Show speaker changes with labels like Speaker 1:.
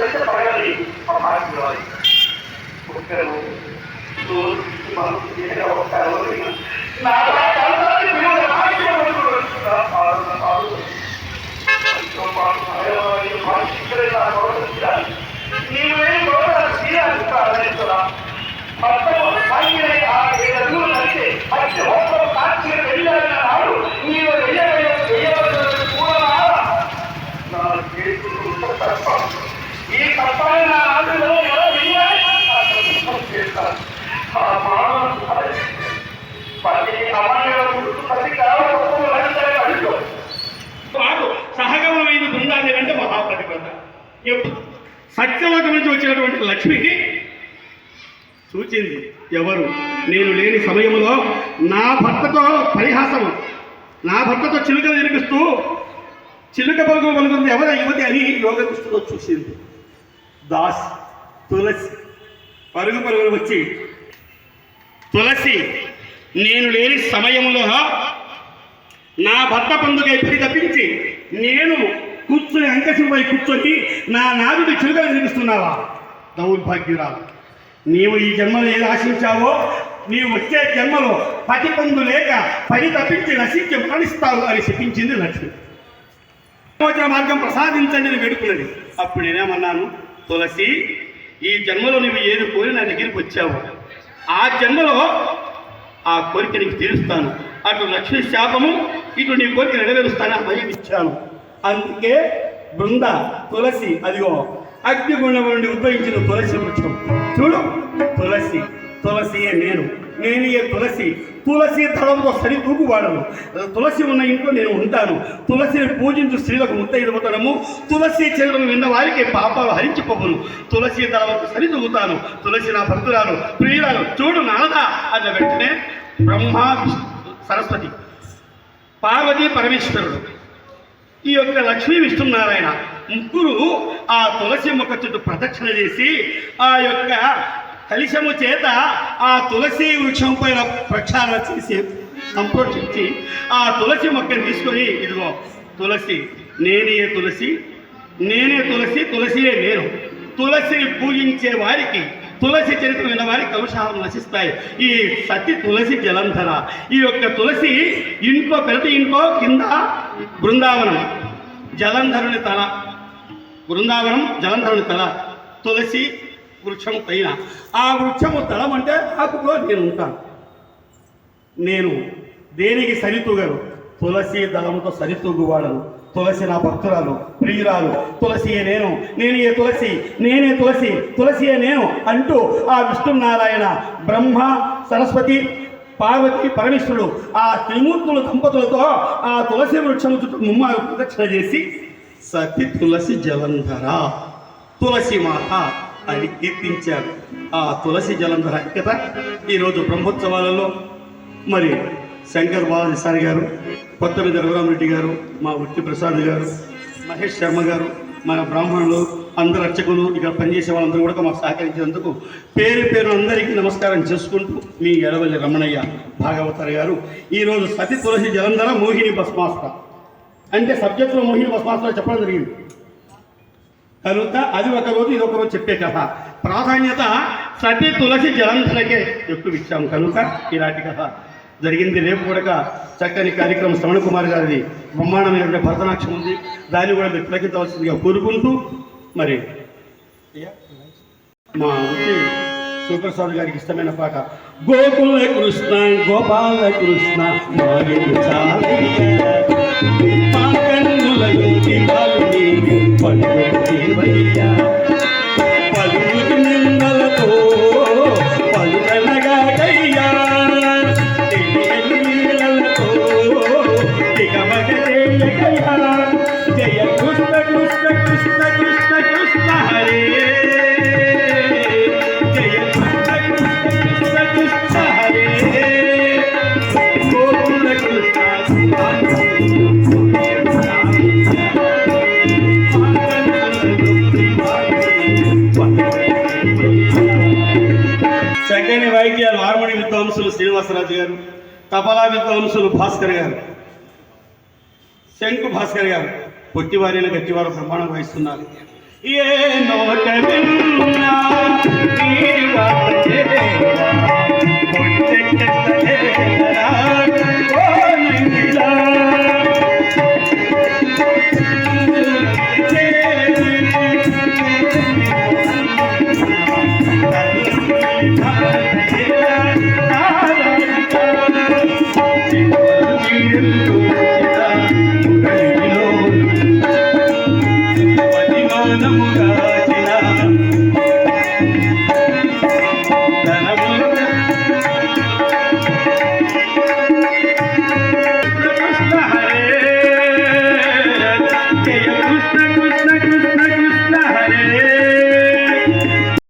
Speaker 1: పరిస్థితి పడగలి మా భారతీయులు ఒకరు
Speaker 2: చూసి మనం ఏ అవకాశం ఎప్పుడు నుంచి వచ్చినటువంటి లక్ష్మికి సూచింది ఎవరు? నేను లేని సమయంలో నా భర్తతో పరిహాసం నా భర్తతో చిలుకలు వినిపిస్తూ చిలుక పలుకు పలుకుంది ఎవరు? యువతి అని యోగ దృష్టిలో చూసింది. దాస్ తులసి పరుగు పరుగులు వచ్చి తులసి నేను లేని సమయంలో నా భర్త పండుగ ఎప్పుడు తప్పించి నేను కూర్చొని అంకసింపై కూర్చొని నా నాదుడి చిలుకలు వినిపిస్తున్నావా? దౌర్భాగ్యురాలు నీవు ఈ జన్మలో ఏది ఆశించావో నీవు వచ్చే జన్మలో పతి పొందు లేక పని తప్పించి నశించి మరణిస్తావు అని శపించింది లక్ష్మి. విమోచన మార్గం ప్రసాదించండి అని వేడుకున్నది. అప్పుడు నేనేమన్నాను? తులసి ఈ జన్మలో నువ్వు ఏది కోరి నా దగ్గరికి వచ్చావు. ఆ జన్మలో ఆ కోరిక నీకు తీరుస్తాను. అటు లక్ష్మి శాపము ఇటు నీ కోరిక నెరవేరుస్తాను ఆ భయం ఇచ్చాను అందుకే బృంద తులసి అదిగో అగ్నిగుండం నుండి ఉద్భవించిన తులసి వృక్షం. చూడు తులసి తులసియే నేను. నేను ఏ తులసి? తులసి దళంతో సరి తూకువాడను తులసి ఉన్న ఇంట్లో నేను ఉంటాను. తులసిని పూజించు స్త్రీలకు ముత్తైదవుతాను తులసి చెరువును విన్న వారికి పాపాలు హరించిపోవును. తులసి దళంతో సరి తూగుతాను తులసి నా భక్తురాలు ప్రియురాలు చూడు నాదా అన్న వెంటనే బ్రహ్మ విష్ణు, సరస్వతి పార్వతి పరమేశ్వరుడు. ఈ యొక్క లక్ష్మీ విష్ణునారాయణ ముగ్గురు ఆ తులసి మొక్క చుట్టూ ప్రదక్షిణ చేసి ఆ యొక్క కలిశము చేత ఆ తులసి వృక్షం పైన ప్రక్షాళన చేసి సంప్రోక్షించి ఆ తులసి మొక్కను తీసుకొని ఇదిగో తులసి నేనే తులసి నేనే తులసి తులసియే నేను. తులసిని పూజించే వారికి తులసి చరిత్ర విన్న వారికి కలుషాలు నశిస్తాయి. ఈ సతి తులసి జలంధర. ఈ యొక్క తులసి ఇంట్లో ప్రతి ఇంట్లో కింద బృందావనం జలంధరుని తల. బృందావనం జలంధరుని తల. తులసి వృక్షం పైన. ఆ వృక్షము తలం అంటే ఆకులో నేను ఉంటాను. నేను దేనికి సరితూగను? తులసి దళముతో సరితూగువాడను. తులసి నా భక్తురాలు ప్రియురాలు. తులసియే నేను నేనే తులసి నేనే తులసి తులసియే నేను అంటూ ఆ విష్ణునారాయణ బ్రహ్మ సరస్వతి పార్వతి పరమేశ్వరుడు ఆ త్రిమూర్తుల దంపతులతో ఆ తులసి వృక్షం చుట్టూ ముమ్మారు ప్రదక్షిణ చేసి సతి తులసి జలంధర తులసి మాత అని కీర్తించారు ఆ తులసి జలంధర కదా ఈరోజు బ్రహ్మోత్సవాలలో. మరి శంకర్ బాలాజీ సార్ గారు కొత్తమీద రఘురామరెడ్డి గారు మా ఉట్టి ప్రసాద్ గారు మహేష్ శర్మ గారు మన బ్రాహ్మణులు అందరు అర్చకులు ఇక్కడ పనిచేసే వాళ్ళందరూ కూడా మాకు సహకరించినందుకు పేరు పేరు అందరికీ నమస్కారం చేసుకుంటూ మీ ఎడవల్లి రమణయ్య భాగవతర్ గారు. ఈరోజు సతి తులసి జలంధర మోహిని భస్మాస్త్ర అంటే సబ్జెక్టులో మోహిని భస్మాస్త్ర చెప్పడం జరిగింది. కనుక అది ఒక రోజు ఇది ఒక రోజు చెప్పే కథ. ప్రాధాన్యత సతి తులసి జలంధరకే ఎక్కువ ఇచ్చాం కనుక ఇలాంటి కథ జరిగింది. రేపు కూడా చక్కని కార్యక్రమం శ్రవణ కుమార్ గారిది బ్రహ్మాండమైనటువంటి భరతనాట్యం ఉంది. దాన్ని కూడా మీరు తిలకించవలసిందిగా కోరుకుంటూ మరి మా ఉట్టి సూప్రసాద్ గారికి ఇష్టమైన పాట. గోకుల కృష్ణ గోపాల కృష్ణ శ్రీనివాసరాజు గారు తపలా విద్వాంసులు భాస్కర్ గారు శంకు భాస్కర్ గారు పొట్టివారైన గట్టివారు ప్రమాణం వహిస్తున్నారు. ఏ నోట